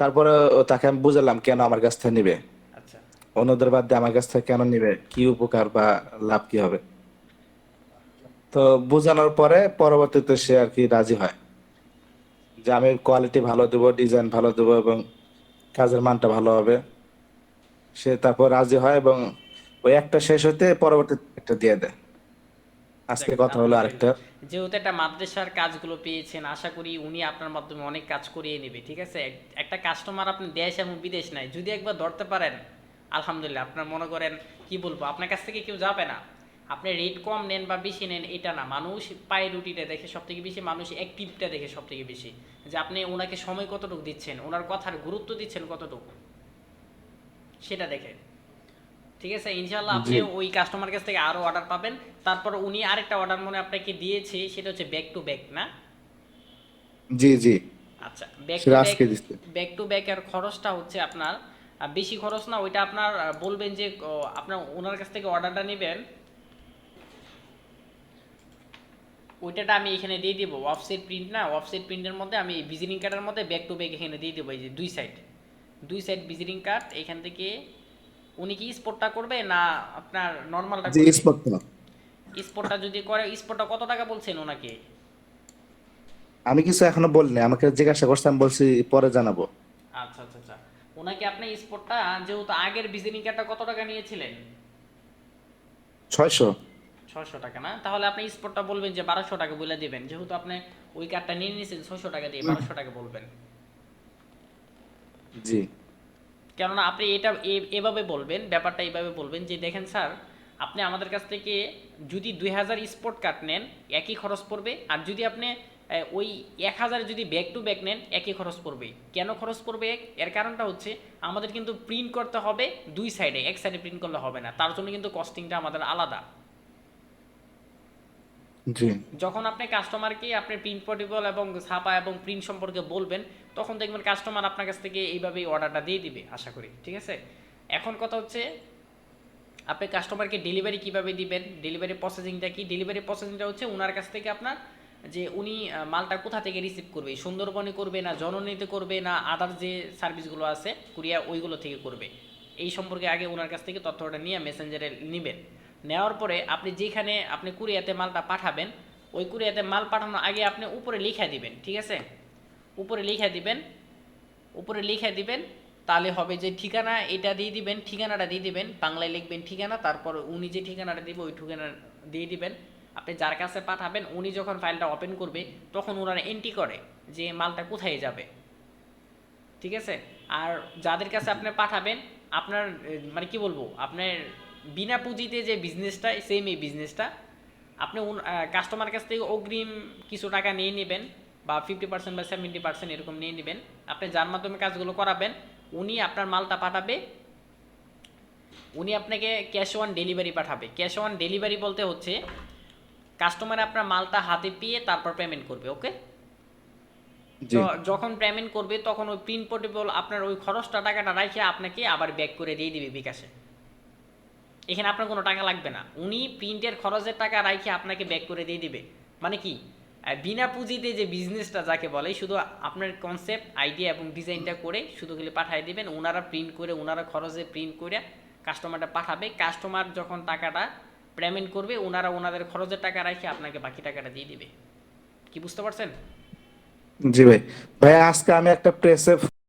তারপরে তাকে আমি বুঝালাম কেন আমার কাছ থেকে নিবে। আচ্ছা। অন্যদের বাদ দিয়ে আমার কাছ থেকে কেন নিবে? কি উপকার বা লাভ কি হবে? তো বোঝানোর পরে পরবর্তীতে সে আর কি রাজি হয়। যে আমি কোয়ালিটি ভালো দেবো ডিজাইন ভালো দেবো এবং কাজের মানটা ভালো হবে। সে তারপর রাজি হয় এবং ওই একটা শেষ হতে পরবর্তী একটা দিয়ে দেয়। আজকে কথা হলো আরেকটা। যেহেতু একটা মাদ্রাসার কাজগুলো পেয়েছেন আশা করি উনি আপনার মাধ্যমে অনেক কাজ করিয়ে নেবে ঠিক আছে? একটা কাস্টমার আপনি দেশ এবং বিদেশ নাই যদি একবার ধরতে পারেন আলহামদুলিল্লাহ আপনার মনে করেন কি বলব আপনার কাছ থেকে কেউ যাবে না। আপনি রেট কম নেন বা বেশি নেন এটা না মানুষ পায়ে রুটিটা দেখে সব থেকে বেশি মানুষ অ্যাক্টিভটা দেখে সব থেকে বেশি। যে আপনি ওনাকে সময় কতটুকু দিচ্ছেন ওনার কথার গুরুত্ব দিচ্ছেন কতটুকু সেটা দেখে ঠিক আছে ইনশাল্লাহ আপনি ওই কাস্টমার কাছ থেকে আরও অর্ডার পাবেন। তারপর উনি আরেকটা অর্ডার মনে আপনাকে দিয়েছে সেটা হচ্ছে ব্যাক টু ব্যাক না? জি জি। আচ্ছা back to back back to back এর খরচটা হচ্ছে আপনার বেশি খরচ না ওইটা আপনার বলবেন যে আপনার ওনার কাছ থেকে অর্ডারটা নেবেন। ওইটাটা আমি এখানে দিয়ে দিব অফসেট প্রিন্ট না অফসেট প্রিন্টের মধ্যে আমি ভিজিটিং কার্ডের মধ্যে ব্যাক টু ব্যাক এখানে দিয়ে দেবো এই যে দুই সাইড দুই সাইড ভিজিটিং কার্ড এখান থেকে উনি কি স্পোর্টটা করবে না আপনার নর্মালটা জি স্পট স্পোর্টটা যদি করে স্পোর্টটা কত টাকা বলছেন ওনাকে? আমি কিছু এখনও বলিনি আমাকে জিজ্ঞাসা করছে আমি বলছি পরে জানাব। আচ্ছা আচ্ছা আচ্ছা। ওনাকে আপনি স্পোর্টটা যেহেতু আগের কার্ডটা কত টাকা নিয়েছিলেন? ছয়শো। ছশো টাকা না? তাহলে আপনি স্পোর্টটা বলবেন যে বারোশো টাকা বলে দিবেন। যেহেতু আপনি ওই কার্ডটা নিয়ে নিয়েছেন ছশো টাকা দিয়ে বারোশো টাকা বলবেন। জি। কেননা আপনি এটা এভাবে বলবেন, ব্যাপারটা এইভাবে বলবেন যে দেখেন স্যার, আপনি আমাদের কাছ থেকে যদি দুই হাজার স্পট কাট নেন, একই খরচ পড়বে, আর যদি আপনি ওই এক হাজার যদি ব্যাক টু ব্যাক নেন, একই খরচ পড়বে। কেন খরচ পড়বে? এক? এর কারণটা হচ্ছে, আমাদের কিন্তু প্রিন্ট করতে হবে দুই সাইডে এক সাইডে প্রিন্ট করলে হবে না। তার জন্য কিন্তু কস্টিংটা আমাদের আলাদা। যখন আপনি কাস্টমারকে আপনি প্রিন্ট পোর্টেবল এবং ছাপা এবং প্রিন্ট সম্পর্কে বলবেন, তখন দেখবেন কাস্টমার আপনার কাছ থেকে এইভাবেই অর্ডারটা দিয়ে দিবে, আশা করি, ঠিক আছে? এখন কথা হচ্ছে, আপনি কাস্টমারকে ডেলিভারি কীভাবে দিবেন ডেলিভারি প্রসেসিংটা কি? ডেলিভারি প্রসেসিংটা হচ্ছে ওনার কাছ থেকে আপনার যে উনি মালটা কোথা থেকে রিসিভ করবে, সুন্দরবনে করবে না, জননীতে করবে না আদার যে সার্ভিসগুলো আছে কুরিয়া ওইগুলো থেকে করবে। এই সম্পর্কে আগে ওনার কাছ থেকে তথ্যটা নিয়ে মেসেঞ্জারে নেবেন। নেওয়ার পরে আপনি যেখানে আপনি কুরিয়াতে মালটা পাঠাবেন, ওই কুরিয়াতে মাল পাঠানোর আগে আপনি উপরে লিখে দিবেন, ঠিক আছে? উপরে লিখে দিবেন, উপরে লিখে দিবেন, তাহলে হবে যে ঠিকানা এটা দিয়ে দিবেন, ঠিকানাটা দিয়ে দিবেন, বাংলায় লিখবেন ঠিকানা, তারপর উনি যে ঠিকানাটা দিবে, ওই ঠিকানা দিয়ে দিবেন। আপনি যার কাছে পাঠাবেন, উনি যখন ফাইলটা ওপেন করবে, তখন ওনারা এন্ট্রি করে যে মালটা কোথায় যাবে। ঠিক আছে? আর যাদের কাছে আপনি পাঠাবেন, আপনার মানে কি বলব, আপনার বিনা পুঁজিতে যে বিজনেসটা সেম এই বিজনেসটা আপনি কাস্টমার কাছ থেকে অগ্রিম কিছু টাকা নিয়ে নেবেন বা ফিফটি পার্সেন্ট বা সেভেন্টি পার্সেন্ট এরকম নিয়ে নেবেন। আপনি যার মাধ্যমে কাজগুলো করাবেন উনি আপনার মালটা পাঠাবে উনি আপনাকে ক্যাশ অন ডেলিভারি পাঠাবে। ক্যাশ অন ডেলিভারি বলতে হচ্ছে কাস্টমার আপনার মালটা হাতে পেয়ে তারপর পেমেন্ট করবে ওকে যখন পেমেন্ট করবে তখন ওই প্রিন্ট পোর্টেবল আপনার ওই খরচটা টাকাটা রাখে আপনাকে আবার ব্যাক করে দিয়ে দিবে বিকাশে। এখানে আপনার কোনো টাকা লাগবে না। উনি প্রিন্টের খরচের টাকা রাখে আপনাকে ব্যাক করে দিয়ে দিবে। মানে কি? বিনা পুঁজিতে যে বিজনেসটা যাকে বলে, শুধু আপনার কনসেপ্ট আইডিয়া এবং ডিজাইনটা করে শুধু খালি পাঠিয়ে দেবেন। ওনারা প্রিন্ট করে ওনারা খরচে প্রিন্ট করে কাস্টমারটা পাঠাবে। কাস্টমার যখন টাকাটা পেমেন্ট করবে ওনারা ওনাদের খরচের টাকা রাখে আপনাকে বাকি টাকাটা দিয়ে দিবে। কি বুঝতে পারছেন? জি ভাই। ভাই, আজকে আমি একটা প্রেসে